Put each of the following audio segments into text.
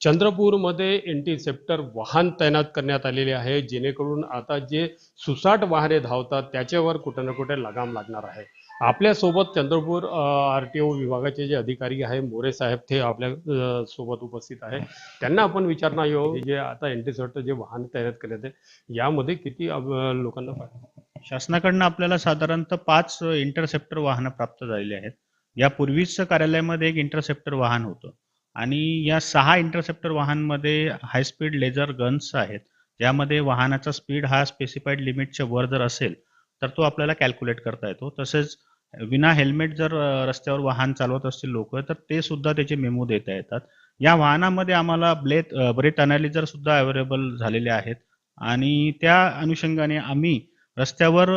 चंद्रपूरमध्ये एंटीसेप्टर वाहन तैनात करण्यात आलेले आहे. जेणेकरून आता जे सुसाट वाहने धावतात त्याच्यावर कुठे ना कुठे लगाम लागणार आहे. आपल्यासोबत चंद्रपूर आर टी ओ विभागाचे जे अधिकारी आहे मोरे साहेब ते आपल्यासोबत उपस्थित आहे. त्यांना आपण विचारणार येऊ जे आता एंटीसेप्टर जे वाहन तैनात करण्यात आहे यामध्ये किती लोकांना फायदा शासनाकडनं आपल्याला साधारणतः पाच इंटरसेप्टर वाहनं प्राप्त झालेली आहेत. यापूर्वीच कार्यालयामध्ये एक इंटरसेप्टर वाहन होतं. आणि या सहा इंटरसेप्टर वाहनमध्ये हाय स्पीड लेझर गन्स आहेत. ज्यामध्ये वाहनाचा स्पीड हा स्पेसिफाईड लिमिटच्या वर जर असेल तर तो आपल्याला कॅल्क्युलेट करता येतो. तसेच विना हेल्मेट जर रस्त्यावर वाहन चालवत असतील लोक तर ते सुद्धा त्याचे मेमो देता येतात. या वाहनामध्ये आम्हाला ब्लेथ ब्रेथ अनालिझर सुद्धा अवेलेबल झालेले आहेत. आणि त्या अनुषंगाने आम्ही रस्त्यावर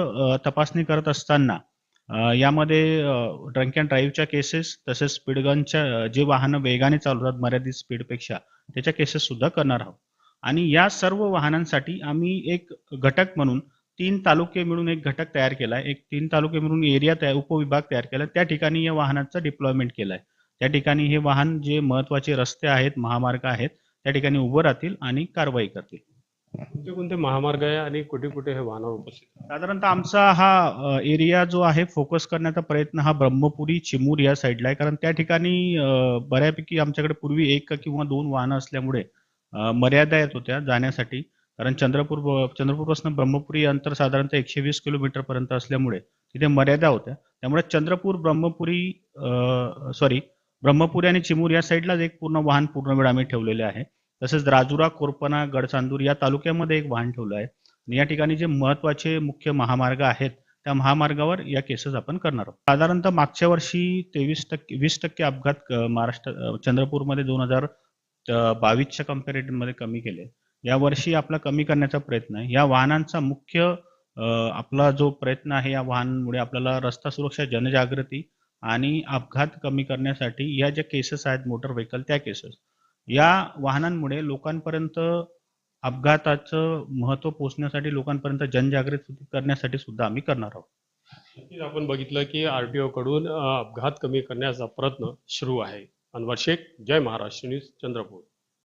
तपासणी करत असताना यामध्ये ड्रंक अँड ड्राईव्हच्या केसेस तसेच स्पीडगनच्या जे वाहनं वेगाने चालवतात मर्यादित स्पीडपेक्षा त्याच्या केसेस सुद्धा करणार आहोत. आणि या सर्व वाहनांसाठी आम्ही एक घटक म्हणून तीन तालुके मिळून एक घटक तयार केला आहे. एक तीन तालुके मिळून एरिया तयार उपविभाग तयार केला त्या ठिकाणी या वाहनाचं डिप्लॉयमेंट केलं आहे त्या ठिकाणी हे वाहन जे महत्त्वाचे रस्ते आहेत महामार्ग आहेत त्या ठिकाणी उभं राहतील आणि कारवाई करतील. कोणते कोणते महामार्ग आहे आणि कुठे कुठे हे वाहन उपस्थित साधारणतः आमचा हा एरिया जो आहे फोकस करण्याचा प्रयत्न हा ब्रह्मपुरी चिमूर या साईडला आहे. कारण त्या ठिकाणी अ, बऱ्यापैकी आमच्याकडे पूर्वी एक किंवा दोन वाहनं असल्यामुळे अ, मर्यादा येत होत्या जाण्यासाठी. कारण चंद्रपूर चंद्रपूरपासून ब्रह्मपुरी अंतर साधारणतः एकशे वीस किलोमीटर पर्यंत असल्यामुळे तिथे मर्यादा होत्या. त्यामुळे चंद्रपूर ब्रह्मपुरी सॉरी ब्रह्मपुरी आणि चिमूर या साईडलाच एक पूर्ण वाहन पूर्ण वेळ आम्ही ठेवलेले आहे. तसेच राजुरा कोरपना गडचांदूर या तालुक्यामध्ये एक वाहन ठेवलं आहे. आणि या ठिकाणी जे महत्त्वाचे मुख्य महामार्ग आहेत त्या महामार्गावर या केसेस आपण करणार आहोत. साधारणतः मागच्या वर्षी तेवीस टक्के वीस टक्के अपघात महाराष्ट्र चंद्रपूरमध्ये दोन हजार बावीसच्या कम्पॅरेटिव्हमध्ये कमी केले. या वर्षी आपला कमी करण्याचा प्रयत्न आहे. या वाहनांचा मुख्य आपला जो प्रयत्न आहे या वाहनांमुळे आपल्याला रस्ता सुरक्षा जनजागृती आणि अपघात कमी करण्यासाठी या ज्या केसेस आहेत मोटर व्हेकल त्या केसेस या वाहनांमुळे लोकांपर्यंत अपघाताचं महत्त्व पोहोचण्यासाठी लोकांपर्यंत जनजागृती करण्यासाठी सुद्धा आम्ही करणार आहोत. नक्कीच आपण बघितलं की आरटीओ कडून अपघात कमी करण्याचा प्रयत्न सुरू आहे. अनवर शेख जय महाराष्ट्र न्यूज चंद्रपूर.